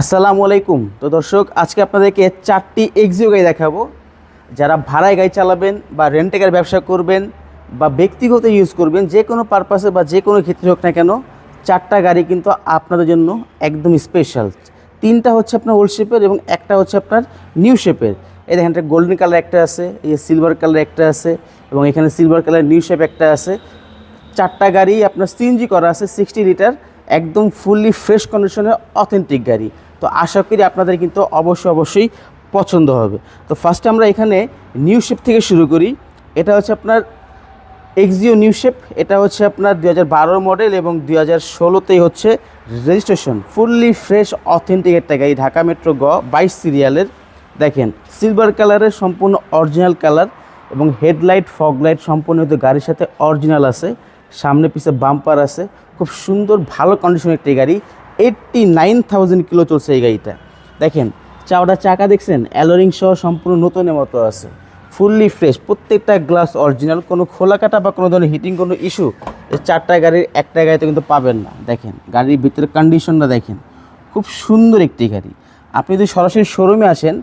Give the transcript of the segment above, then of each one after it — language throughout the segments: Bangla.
আসসালামু আলাইকুম। তো দর্শক, আজকে আপনাদেরকে চারটি এক্সিও গাড়ি দেখাবো। যারা ভাড়ায় গাড়ি চালাবেন বা রেন্টেকার ব্যবসা করবেন বা ব্যক্তিগত ইউজ করবেন, যে কোনো পারপাসে বা যে কোনো ক্ষেত্রে হোক না কেন, চারটা গাড়ি কিন্তু আপনাদের জন্য একদম স্পেশাল তিনটা হচ্ছে আপনার ওল্ড শেপের এবং একটা হচ্ছে আপনার নিউ শেপের এই দেখেন, একটা গোল্ডেন কালার একটা আছে, এই সিলভার কালার একটা আছে, এবং এখানে সিলভার কালার নিউ শেপ একটা আছে। চারটা গাড়ি আপনার সিএনজি করা আছে সিক্সটি লিটার একদম ফুললি ফ্রেশ কন্ডিশনের অথেন্টিক গাড়ি। তো আশা করি আপনাদের কিন্তু অবশ্যই অবশ্যই পছন্দ হবে। তো ফার্স্টে আমরা এখানে নিউ শেপ থেকে শুরু করি। এটা হচ্ছে আপনার এক্সিও নিউ শেপ এটা হচ্ছে আপনার দু হাজার বারো মডেল এবং দু হাজার ষোলোতেই হচ্ছে রেজিস্ট্রেশন ফুললি ফ্রেশ অথেন্টিক একটা গাড়ি ঢাকা মেট্রো গ বাইশ সিরিয়ালের দেখেন সিলভার কালারের সম্পূর্ণ অরিজিনাল কালার এবং হেডলাইট ফগ লাইট সম্পূর্ণ কিন্তু গাড়ির সাথে অরিজিনাল আছে। সামনে পিছে বাম্পার আছে। খুব সুন্দর, ভালো কন্ডিশনের একটি গাড়ি। এইট্টি নাইন থাউজেন্ড কিলো চলছে এই গাড়িটা। দেখেন, চাওড়া চাকা দেখছেন অ্যালোরিং সহ সম্পূর্ণ নতুনের মতো আছে। ফুললি ফ্রেশ প্রত্যেকটা গ্লাস অরিজিনাল কোনো খোলা কাটা বা কোনো ধরনের হিটিং কোনো ইস্যু এই চারটা গাড়ির একটা গাড়িতে কিন্তু পাবেন না। দেখেন, গাড়ির ভিতরের কন্ডিশনটা দেখেন, খুব সুন্দর একটি গাড়ি। আপনি যদি সরাসরি শোরুমে আসেন,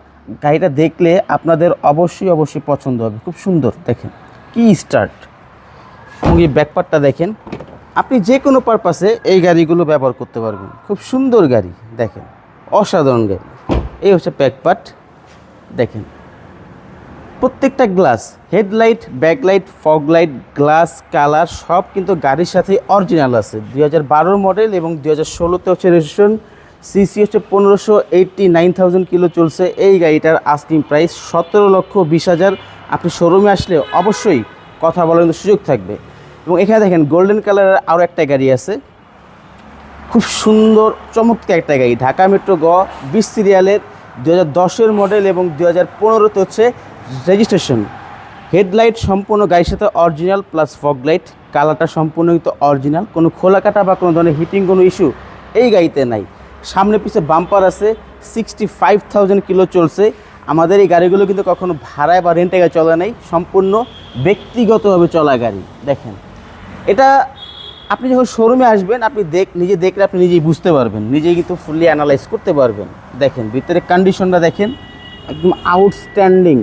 গাড়িটা দেখলে আপনাদের অবশ্যই অবশ্যই পছন্দ হবে। খুব সুন্দর, দেখেন, কি স্টার্ট এবং এই ব্যাকপার্টটা দেখেন আপনি যে কোনো পারপাসে এই গাড়িগুলো ব্যবহার করতে পারবেন। খুব সুন্দর গাড়ি, দেখেন। অসাধারণ গাড়ি। এই হচ্ছে ব্যাকপার্ট দেখেন। প্রত্যেকটা glass headlight backlight fog light glass colour সব কিন্তু গাড়ির সাথে অরিজিনাল আছে। দু হাজার বারো মডেল এবং দুই হাজার ষোলোতে হচ্ছে রেজিস্ট্রেশন সিসি হচ্ছে পনেরোশো এইটটি নাইন থাউজেন্ড কিলো চলছে। এই গাড়িটার আস্কিং প্রাইস সতেরো লক্ষ বিশ হাজার। আপনি শোরুমে আসলে অবশ্যই কথা বলার সুযোগ থাকবে। এবং এখানে দেখেন গোল্ডেন কালারের আরও একটা গাড়ি আছে। খুব সুন্দর, চমৎকার একটা গাড়ি। ঢাকা মেট্রো গ বিশ সিরিয়ালের দু হাজার মডেল এবং দু হাজার পনেরোতে হচ্ছে রেজিস্ট্রেশন হেডলাইট সম্পূর্ণ গাড়ির সাথে অরিজিনাল প্লাস ফগ লাইট কালারটা সম্পূর্ণ কিন্তু অরিজিনাল কোনো খোলা কাটা বা কোনো ধরনের হিটিং কোনো ইস্যু এই গাড়িতে নাই। সামনে পিছে বাম্পার আছে সিক্সটি ফাইভ থাউজেন্ড কিলো চলছে। আমাদের এই গাড়িগুলো কিন্তু কখনো ভাড়ায় বা রেন্টে গাড়ি চলা নেই। সম্পূর্ণ ব্যক্তিগতভাবে চলা গাড়ি। দেখেন। এটা আপনি যখন শোরুমে আসবেন, আপনি দেখ, নিজে দেখলে আপনি নিজেই বুঝতে পারবেন। নিজেই কিন্তু ফুললি অ্যানালাইজ করতে পারবেন। দেখেন, ভিতরে কন্ডিশনটা দেখেন, একদম আউটস্ট্যান্ডিং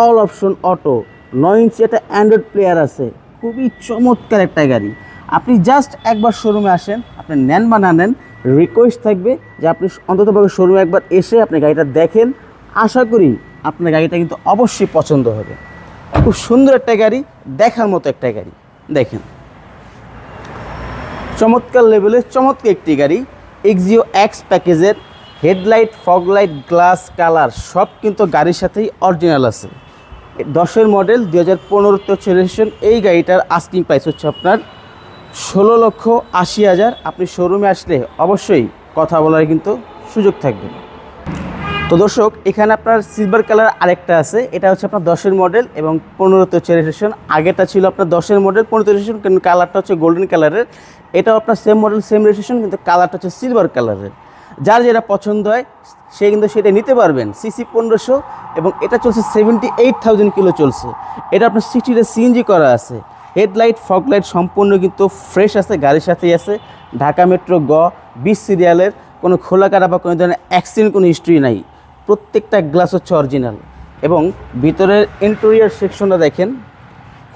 অল অপশন অটো নয় ইঞ্চি একটা অ্যান্ড্রয়েড প্লেয়ার আছে। খুবই চমৎকার একটা গাড়ি। আপনি জাস্ট একবার শোরুমে আসেন, আপনি নেন বা না নেন রিকোয়েস্ট থাকবে যে আপনি অন্ততভাবে শোরুমে একবার এসে আপনি গাড়িটা দেখেন। আশা করি আপনার গাড়িটা কিন্তু অবশ্যই পছন্দ হবে। খুব সুন্দর একটা গাড়ি, দেখার মতো একটা গাড়ি। দেখেন। চমৎকার লেভেলের, চমৎকার একটি গাড়ি। এক্সিও এক্স প্যাকেজের headlight fog light glass colour সব কিন্তু গাড়ির সাথেই অরিজিনাল আছে। দশের মডেল দু হাজার পনেরোতে হচ্ছে রেজিস্ট্রেশন এই গাড়িটার আস্কিং প্রাইস হচ্ছে আপনার ষোলো লক্ষ আশি হাজার। আপনি শোরুমে আসলে অবশ্যই কথা বলার কিন্তু সুযোগ থাকবে। তো দর্শক, এখানে আপনার সিলভার কালার আরেকটা আছে। এটা হচ্ছে আপনার দশের মডেল এবং পনেরোতে হচ্ছে রেজিস্ট্রেশন আগেটা ছিল আপনার দশের মডেল পনেরোতে রেজিস্ট্রেশন কিন্তু কালারটা হচ্ছে গোল্ডেন কালারের এটাও আপনার সেম মডেল সেম রেজিস্ট্রেশন কিন্তু কালারটা হচ্ছে সিলভার কালারের যার যেটা পছন্দ হয়, সে কিন্তু সেটা নিতে পারবেন। সিসি পনেরোশো এবং এটা চলছে সেভেন্টি এইট থাউজেন্ড কিলো চলছে। এটা আপনার সিক্সটিটা সিএনজি করা আছে। হেডলাইট ফগ লাইট সম্পূর্ণ কিন্তু ফ্রেশ আছে, গাড়ির সাথেই আছে। ঢাকা মেট্রো গ, বিশ সিরিয়ালের, কোনো খোলা কাটা বা কোনো ধরনের অ্যাক্সিডেন্ট কোনো হিস্ট্রি নাই। প্রত্যেকটা গ্লাস হচ্ছে অরিজিনাল এবং ভিতরের ইন্টেরিয়ার সেকশনটা দেখেন।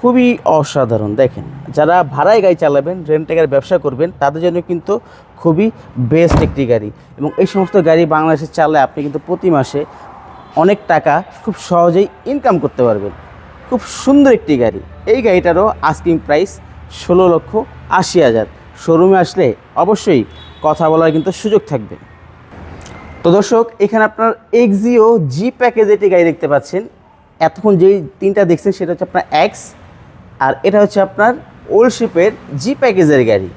খুবই অসাধারণ। দেখেন, যারা ভাড়ায় গাড়ি চালাবেন রেন্টেকার ব্যবসা করবেন, তাদের জন্য কিন্তু খুবই বেস্ট একটি গাড়ি। এবং এই সমস্ত গাড়ি বাংলাদেশে চালালে আপনি কিন্তু প্রতি মাসে অনেক টাকা খুব সহজেই ইনকাম করতে পারবেন। খুব সুন্দর একটি গাড়ি। এই গাড়িটারও আস্কিং প্রাইস ষোলো লক্ষ আশি হাজার। শোরুমে আসলে অবশ্যই কথা বলার কিন্তু সুযোগ থাকবে। তো দর্শক, এখানে আপনার এক্সিও জি প্যাকেজ একটি গাড়ি দেখতে পাচ্ছেন। এতক্ষণ যেই তিনটা দেখছেন, সেটা হচ্ছে আপনার এক্স আর এটা হচ্ছে আপনার ওল্ড শিপের জি প্যাকেজের গাড়ি।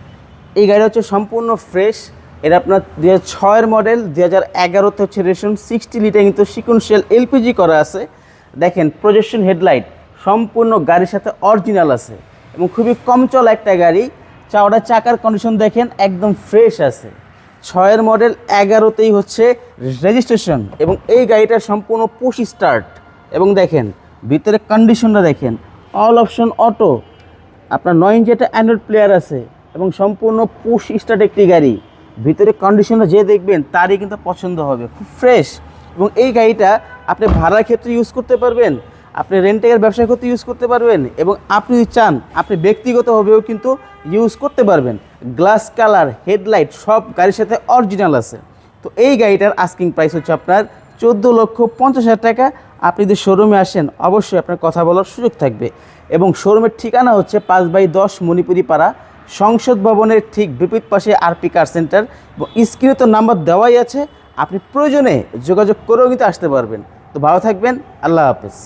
এই গাড়ি হচ্ছে সম্পূর্ণ ফ্রেশ এটা আপনার দু হাজার ছয়ের মডেল দু হাজার এগারোতে হচ্ছে রেশন সিক্সটি লিটার কিন্তু সিকুয়েন্সিয়াল এলপিজি করা আছে। দেখেন প্রজেকশন হেডলাইট সম্পূর্ণ গাড়ির সাথে অরিজিনাল আছে এবং খুবই কম চলা একটা গাড়ি। চাওড়া চাকার কন্ডিশন দেখেন, একদম ফ্রেশ আছে। ছয়ের মডেল এগারোতেই হচ্ছে রেজিস্ট্রেশন এবং এই গাড়িটা সম্পূর্ণ পুশ স্টার্ট এবং দেখেন ভিতরে কন্ডিশনটা দেখেন অল অপশন অটো আপনার নয় ইঞ্চি একটা অ্যান্ড্রয়েড প্লেয়ার আছে এবং সম্পূর্ণ পুশ স্টার্ট একটি গাড়ি। ভিতরে কন্ডিশনটা যে দেখবেন, তারই কিন্তু পছন্দ হবে। খুব ফ্রেশ এবং এই গাড়িটা আপনি ভাড়ার ক্ষেত্রে ইউজ করতে পারবেন, আপনি রেন্টের ব্যবসা করতে ইউজ করতে পারবেন এবং আপনি চান, আপনি ব্যক্তিগতভাবেও কিন্তু ইউজ করতে পারবেন। গ্লাস কালার হেডলাইট সব গাড়ির সাথে অরিজিনাল আছে। তো এই গাড়িটার আস্কিং প্রাইস হচ্ছে আপনার চোদ্দ লক্ষ পঞ্চাশ হাজার টাকা। আপনি যদি শোরুমে আসেন, অবশ্যই আপনার কথা বলার সুযোগ থাকবে। এবং শোরুমের ঠিকানা হচ্ছে পাঁচ বাই দশ মণিপুরি পাড়া সংসদ ভবনের ঠিক বিপরীত পাশে আরপি কার সেন্টার স্ক্রিনে তো নাম্বার দেওয়াই আছে। আপনি প্রয়োজনে যোগাযোগ করেও কিন্তু আসতে পারবেন। তো ভালো থাকবেন। আল্লাহ হাফেজ।